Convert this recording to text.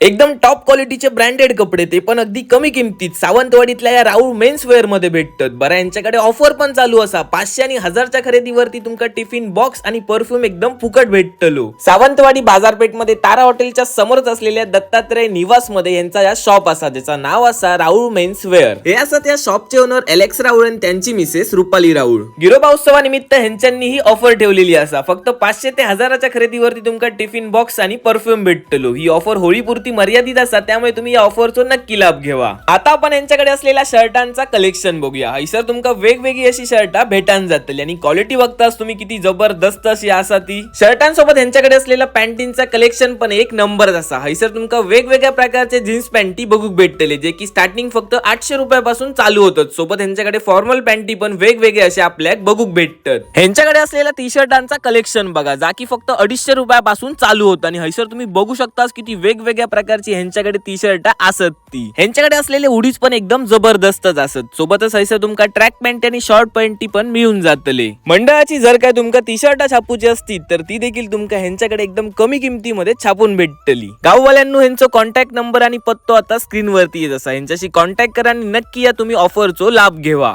एकदम टॉप क्वालिटीचे ब्रँडेड कपडे ते पण अगदी कमी किमतीत सावंतवाडीतल्या या राहुल मेन्स वेअरमध्ये भेटतात. बरं यांच्याकडे ऑफर पण चालू असा. पाचशे आणि हजारच्या खरेदीवरती तुमका टिफिन बॉक्स आणि परफ्यूम एकदम फुकट भेटतलो. सावंतवाडी बाजारपेठमध्ये तारा हॉटेलच्या समोरच असलेल्या दत्तात्रय निवासमध्ये यांचा या शॉप असा ज्याचा नाव असा राहुल मेन्स वेअर हे असत या शॉपचे ओनर एलेक्स राहुल आणि त्यांची मिसेस रुपाली राहुल. गिरोबा उत्सवानिमित्त ह्यांच्यांनी ही ऑफर ठेवलेली असा. फक्त पाचशे ते हजाराच्या खरेदीवरती तुमका टिफिन बॉक्स आणि परफ्यूम भेटतलो. ही ऑफर होळीपुरती मर्यादित असतात त्यामुळे तुम्ही या ऑफरचा नक्की लाभ घेवा. आता आपण यांच्याकडे असलेल्या शर्टांचा कलेक्शन बघूया. हैसर तुमका वेगवेगळी अशी शर्टा भेटान जातली आणि क्वालिटी बघताच तुम्ही किती जबरदस्त अशी असा ती. शर्टांसोबत यांच्याकडे असलेला पॅन्टींचा कलेक्शन पण एक नंबर असा. हैसर तुमका वेगवेगळ्या प्रकारचे जीन्स पॅन्टी बघूक भेटतले जे की स्टार्टिंग फक्त आठशे रुपयापासून चालू होतात. सोबत यांच्याकडे फॉर्मल पॅन्टी पण वेगवेगळे असे आपल्याक बघूक भेटतात. ह्यांच्याकडे असलेल्या टी शर्टांचा कलेक्शन बघा जा की फक्त अडीचशे रुपयापासून चालू होतं. आणि हैसर तुम्ही बघू शकतास किती वेगवेगळ्या प्रकारची ह्यांच्याकडे टी शर्ट असत ती. ह्यांच्याकडे असलेले उडीज पण एकदम जबरदस्तच असत. सोबतच हैसर तुमका ट्रॅक पॅन्ट आणि शॉर्ट पॅन्टी पण मिळून जातले. मंडळाची जर काय तुमका टी शर्ट छापूची असती तर ती देखील तुमका ह्यांच्याकडे एकदम कमी किमतीमध्ये छापून भेटतली गाववाल्यांनो ह्यांचा कॉन्टॅक्ट नंबर आणि पत्तो आता स्क्रीनवरती येत असा. ह्यांच्याशी कॉन्टॅक्ट करा आणि नक्की या तुम्ही ऑफरचो लाभ घेवा.